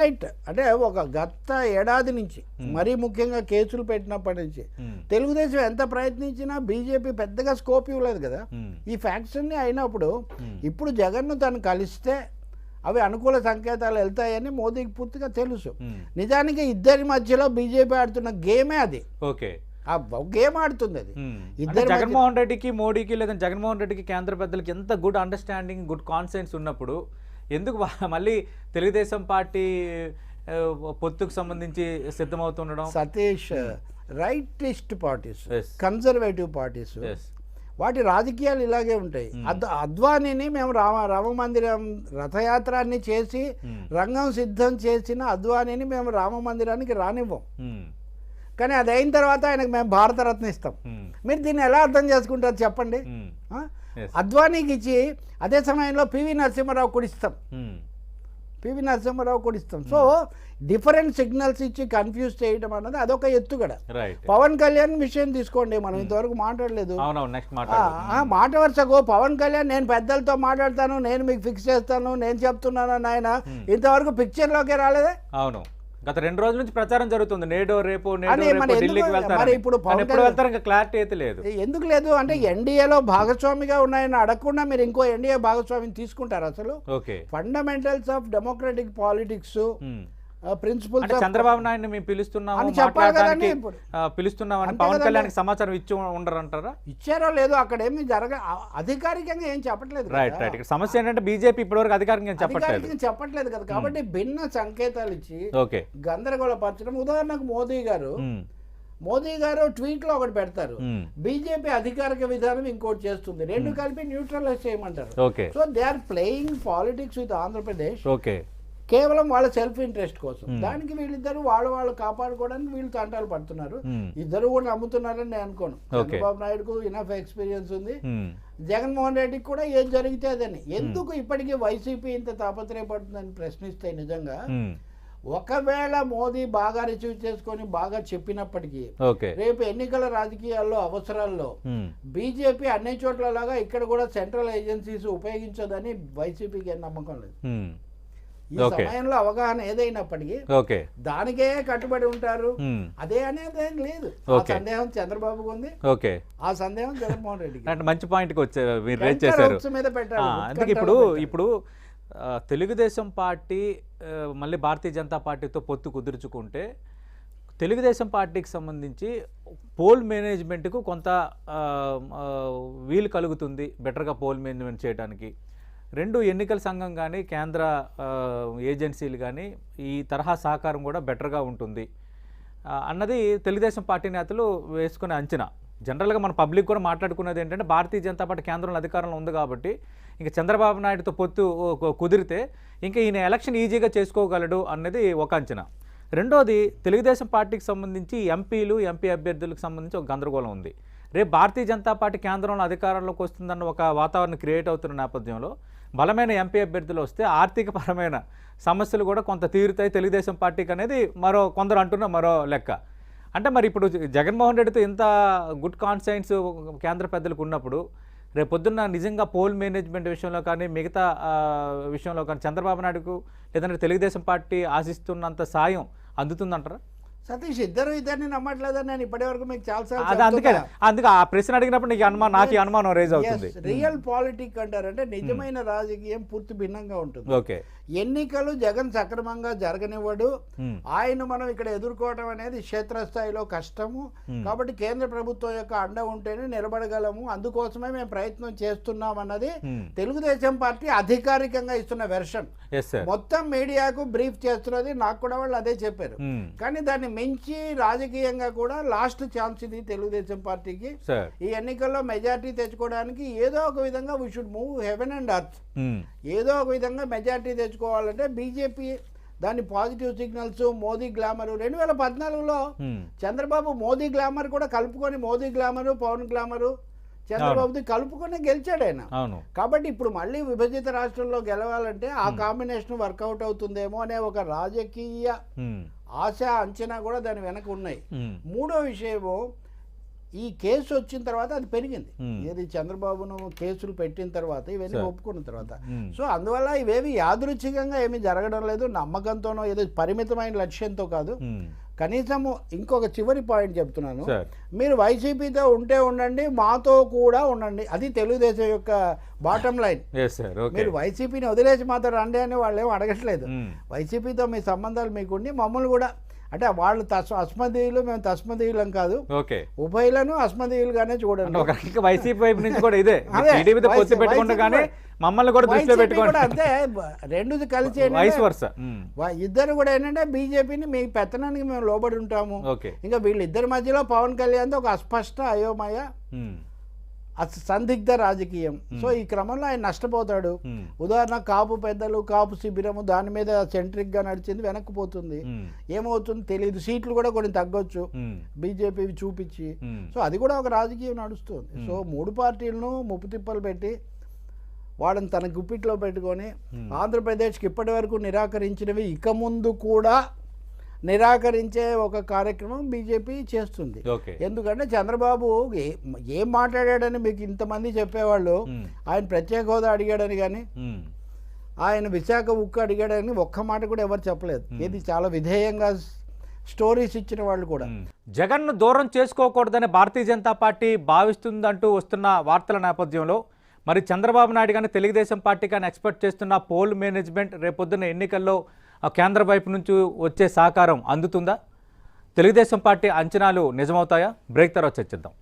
Right. అంటే ఒక గత ఏడాది నుంచి మరీ ముఖ్యంగా కేసులు పెట్టినప్పటి నుంచి. తెలుగుదేశం ఎంత ప్రయత్నించినా బీజేపీ పెద్దగా స్కోప్ ఇవ్వలేదు కదా. ఈ ఫ్యాక్ట్స్ అన్ని అయినప్పుడు ఇప్పుడు జగన్ను తను కలిస్తే అవి అనుకూల సంకేతాలు వెళ్తాయని మోదీకి పూర్తిగా తెలుసు. నిజానికి ఇద్దరి మధ్యలో బీజేపీ ఆడుతున్న గేమే అది. ఓకే. ఆ గేమ్ ఆడుతుంది అది. ఇద్దరి జగన్మోహన్ రెడ్డికి మోడీకి లేదా జగన్మోహన్ రెడ్డికి కేంద్ర పెద్దలకి ఎంత గుడ్ అండర్స్టాండింగ్ గుడ్ కాన్సెన్స్ ఉన్నప్పుడు ఎందుకు మళ్ళీ తెలుగుదేశం పార్టీ పొత్తుకు సంబంధించి సిద్ధమవుతుండడం Satish rightist parties. Conservative parties. వాటి రాజకీయాలు ఇలాగే ఉంటాయి అద్ అద్వానీని మేము రామ రామ మందిరం రథయాత్రాన్ని చేసి Hmm. రంగం సిద్ధం చేసిన అద్వానీని మేము రామ మందిరానికి రానివ్వం Hmm. కానీ అది అయిన తర్వాత ఆయనకు మేము భారతరత్న ఇస్తాం Hmm. మీరు దీన్ని ఎలా అర్థం చేసుకుంటారు చెప్పండి Hmm. అద్వానీకి ఇచ్చి అదే సమయంలో పివి నరసింహారావు కూడా ఇస్తాం. Hmm. పివి నరసింహారావు కూడా ఇస్తాం. సో డిఫరెంట్ సిగ్నల్స్ ఇచ్చి కన్ఫ్యూజ్ చేయడం అన్నది అదొక ఎత్తుగడ. పవన్ కళ్యాణ్ విషయం తీసుకోండి మనం ఇంతవరకు మాట్లాడలేదు. ఆ, మాట వరుసకు పవన్ కళ్యాణ్ నేను పెద్దలతో మాట్లాడతాను నేను మీకు ఫిక్స్ చేస్తాను నేను చెప్తున్నాను ఆయన ఇంతవరకు పిక్చర్లోకే రాలేదే? అవును. గత రెండు రోజుల నుంచి ప్రచారం జరుగుతుంది. నేడో రేపు ఢిల్లీకి వెళ్తారు ఇప్పుడు ఎప్పుడు వెళ్తారు ఇంకా క్లారిటీ అయితే లేదు. ఎందుకు లేదు? అంటే ఎన్డీఏలో భాగస్వామిగా ఉన్నాయని అడగకుండా మీరు ఇంకో ఎన్డీఏ భాగస్వామిని తీసుకుంటారు అసలు. Okay. Fundamentals of democratic politics Hmm. Principles అంటే చంద్రబాబు నాయుడు మేము పిలుస్తున్నాము అని చెప్పాలి కదండి. ఆ, పిలుస్తున్నామని పవన్. కళ్యాణ్ సమాచారం ఇచ్చి ఉండరు అంటారా ఇచ్చారో లేదో అక్కడ ఏమి జరగ అధికారికంగా ఏం చెప్పట్లేదు రైట్. రైట్ ఇక్కడ సమస్య ఏంటంటే బీజేపీ ఇప్పటివరకు అధికారంగా ఏం చెప్పట్లేదు. అధికారికంగా చెప్పట్లేదు కదా. కాబట్టి భిన్న సంకేతాలు ఇచ్చి ఓకే. గందరగోళపరచడం. ఉదాహరణకు మోదీ గారు ఉమ్, మోదీ గారు ట్వీట్లో ఒకటి పెడతారు. ఉమ్, బీజేపీ అధికారిక విధానం ఇంకోటి చేస్తుంది. రెండు కలిపి న్యూట్రలైజ్ చేయమంటారు. So they are playing politics with Andhra Pradesh okay కేవలం వాళ్ళ సెల్ఫ్ ఇంట్రెస్ట్ కోసం. దానికి వీళ్ళిద్దరు వాళ్ళు వాళ్ళు కాపాడుకోవడానికి వీళ్ళు తంటాలు పడుతున్నారు. ఇద్దరు కూడా నమ్ముతున్నారని నేను అనుకోను. చంద్రబాబు నాయుడుకు ఇనఫ్ ఎక్స్పీరియన్స్ ఉంది. జగన్మోహన్ రెడ్డికి కూడా ఏం జరిగితే అదని. ఎందుకు ఇప్పటికీ వైసీపీ ఇంత తాపత్రయపడుతుందని ప్రశ్నిస్తే నిజంగా ఒకవేళ మోదీ బాగా రిసీవ్ చేసుకొని బాగా చెప్పినప్పటికీ రేపు ఎన్నికల రాజకీయాల్లో అవసరాల్లో బీజేపీ అన్ని చోట్ల లాగా ఇక్కడ కూడా సెంట్రల్ ఏజెన్సీస్ ఉపయోగించదని వైసీపీకి ఏం నమ్మకం లేదు. ఈ. సమయంలో అవగాహన ఏదైనప్పటికీ దానికే కట్టుబడి ఉంటారు. అదే అనేది ఏం లేదు. ఆ. సందేహం చంద్రబాబుకు ఉంది. ఓకే. ఆ సందేహం జగన్మోహన్ రెడ్డికి అంటే మంచి పాయింట్కి వచ్చారు మీరు చేశారు. మీద అందుకే ఇప్పుడు. ఇప్పుడు తెలుగుదేశం పార్టీ మళ్ళీ భారతీయ జనతా పార్టీతో పొత్తు కుదుర్చుకుంటే తెలుగుదేశం పార్టీకి సంబంధించి పోల్ మేనేజ్మెంట్కు కొంత వీలు కలుగుతుంది బెటర్గా పోల్ మేనేజ్మెంట్ చేయడానికి రెండు ఎన్నికల సంఘం కానీ కేంద్ర ఏజెన్సీలు కానీ ఈ తరహా సహకారం కూడా బెటర్గా ఉంటుంది. అన్నది తెలుగుదేశం పార్టీ నేతలు వేసుకునే అంచనా. జనరల్గా మన పబ్లిక్ కూడా మాట్లాడుకున్నది ఏంటంటే భారతీయ జనతా పార్టీ కేంద్రంలో అధికారంలో ఉంది కాబట్టి ఇంకా చంద్రబాబు నాయుడుతో పొత్తు కుదిరితే ఇంకా ఈయన ఎలక్షన్ ఈజీగా చేసుకోగలడు అన్నది ఒక అంచనా. రెండోది తెలుగుదేశం పార్టీకి సంబంధించి ఎంపీలు ఎంపీ అభ్యర్థులకు సంబంధించి ఒక గందరగోళం ఉంది. రేపు భారతీయ జనతా పార్టీ కేంద్రంలో అధికారంలోకి వస్తుందన్న ఒక వాతావరణం క్రియేట్ అవుతున్న నేపథ్యంలో బలమైన ఎంపీ అభ్యర్థులు వస్తే ఆర్థికపరమైన సమస్యలు కూడా కొంత తీరుతాయి. తెలుగుదేశం పార్టీకి అనేది మరో కొందరు అంటున్న మరో లెక్క. అంటే మరి ఇప్పుడు జగన్మోహన్ రెడ్డితో ఇంత గుడ్ కాన్సైన్స్ కేంద్ర పెద్దలకు ఉన్నప్పుడు రేపు పొద్దున్న నిజంగా పోల్ మేనేజ్మెంట్ విషయంలో కానీ మిగతా విషయంలో కానీ చంద్రబాబు నాయుడుకు లేదంటే తెలుగుదేశం పార్టీ ఆశిస్తున్నంత సాయం అందుతుందంటారా? సతీష్ ఇద్దరు ఇద్దరిని నమ్మట్లేదని నేను ఇప్పటివరకు మీకు చాలా అది అందుకే అందుకే ఆ ప్రశ్న అడిగినప్పుడు నీకు అనుమానం నాకు అనుమానం రేజ్ అవుతుంది. రియల్ పాలిటిక్ అంటారంటే నిజమైన రాజకీయం పూర్తి భిన్నంగా ఉంటుంది. ఓకే ఎన్నికలు జగన్ సక్రమంగా జరగనివ్వడు. ఉమ్, ఆయన మనం ఇక్కడ ఎదుర్కోవడం అనేది క్షేత్రస్థాయిలో కష్టము. కాబట్టి కేంద్ర ప్రభుత్వం యొక్క అండ ఉంటేనే నిలబడగలము. అందుకోసమే మేము ప్రయత్నం చేస్తున్నాం అన్నది ఉమ్, తెలుగుదేశం పార్టీ అధికారికంగా ఇస్తున్న వెర్షన్. మొత్తం మీడియాకు బ్రీఫ్ చేస్తున్నది నాకు కూడా వాళ్ళు అదే చెప్పారు. కానీ దాన్ని మించి రాజకీయంగా కూడా లాస్ట్ ఛాన్స్ ఇది తెలుగుదేశం పార్టీకి. ఈ ఎన్నికల్లో మెజార్టీ తెచ్చుకోవడానికి ఏదో ఒక విధంగా we should move heaven and earth ఏదో ఒక విధంగా మెజార్టీ తెచ్చుకోవాలంటే బీజేపీ దాని పాజిటివ్ సిగ్నల్స్ మోదీ గ్లామర్. రెండు వేల పద్నాలుగులో చంద్రబాబు మోదీ గ్లామర్ కూడా కలుపుకొని మోదీ గ్లామరు పవన్ గ్లామరు చంద్రబాబుది కలుపుకొని గెలిచాడు ఆయన. కాబట్టి ఇప్పుడు మళ్ళీ విభజిత రాష్ట్రంలో గెలవాలంటే ఆ కాంబినేషన్ వర్కౌట్ అవుతుందేమో అనే ఒక రాజకీయ ఆశ అంచనా కూడా దాని వెనక ఉన్నాయి. మూడో విషయము ఈ కేసు వచ్చిన తర్వాత అది పెరిగింది. ఏది చంద్రబాబును కేసులు పెట్టిన తర్వాత ఇవన్నీ. ఒప్పుకున్న తర్వాత. సో అందువల్ల ఇవేవి యాదృచ్ఛికంగా ఏమీ జరగడం లేదు. నమ్మకంతోనో ఏదో పరిమితమైన లక్ష్యంతో కాదు. కనీసము ఇంకొక చివరి పాయింట్ చెప్తున్నాను. మీరు వైసీపీతో ఉంటే ఉండండి మాతో కూడా ఉండండి. అది తెలుగుదేశం యొక్క బాటం లైన్ మీరు వైసీపీని వదిలేసి మాతో రండి అని వాళ్ళు ఏం అడగట్లేదు. వైసీపీతో మీ సంబంధాలు మీకుండి మమ్మల్ని కూడా అంటే వాళ్ళు తస్ అస్మదీయులు మేము తస్మదీయులం కాదు. ఓకే. ఉభయలను అస్మదీయులుగానే చూడండి. ఒక వైసీపీ వైపు నుంచి కూడా ఇదే. టీడీపీతో పొత్తు పెట్టుకుంటే మమ్మల్ని కూడా దృష్టిలో పెట్టుకోండి. అంతే రెండుది కలిసి వైస్ వర్స. ఇద్దరు కూడా ఏంటంటే బీజేపీని మీ పెత్తనానికి మేము లోబడి ఉంటాము. ఇంకా వీళ్ళిద్దరి మధ్యలో పవన్ కళ్యాణ్ ఒక అస్పష్ట అయోమయ సందిగ్ధ రాజకీయం. సో ఈ క్రమంలో ఆయన నష్టపోతాడు. ఉదాహరణ కాపు పెద్దలు కాపు శిబిరము దాని మీద సెంట్రిక్గా నడిచింది వెనక్కిపోతుంది. ఏమవుతుంది తెలియదు సీట్లు కూడా కొన్ని తగ్గొచ్చు. బీజేపీ చూపించి. సో అది కూడా ఒక రాజకీయం నడుస్తుంది. సో మూడు పార్టీలను ముప్పు తిప్పలు పెట్టి వాళ్ళని తన గుప్పిట్లో పెట్టుకొని ఆంధ్రప్రదేశ్కి ఇప్పటి వరకు నిరాకరించినవి. ఇక ముందు కూడా నిరాకరించే ఒక కార్యక్రమం బీజేపీ చేస్తుంది. ఎందుకంటే చంద్రబాబు ఏ- మాట్లాడాడని మీకు ఇంతమంది చెప్పేవాళ్ళు. ఆయన ప్రత్యేక హోదా అడిగాడని కానీ. ఆయన విశాఖ ఉక్కు అడిగాడని ఒక్క మాట కూడా ఎవరు చెప్పలేదు. ఇది చాలా విధేయంగా స్టోరీస్ ఇచ్చిన వాళ్ళు కూడా. జగన్ను దూరం చేసుకోకూడదని భారతీయ జనతా పార్టీ భావిస్తుందంటూ వస్తున్న వార్తల నేపథ్యంలో మరి చంద్రబాబు నాయుడు కానీ తెలుగుదేశం పార్టీ కానీ ఎక్స్పెక్ట్ చేస్తున్న పోల్ మేనేజ్మెంట్ రేపొద్దున ఎన్నికల్లో కేంద్ర వైపు నుంచి వచ్చే సహకారం అందుతుందా? తెలుగుదేశం పార్టీ అంచనాలు నిజమవుతాయా? బ్రేక్ తర్వాత చర్చిద్దాం.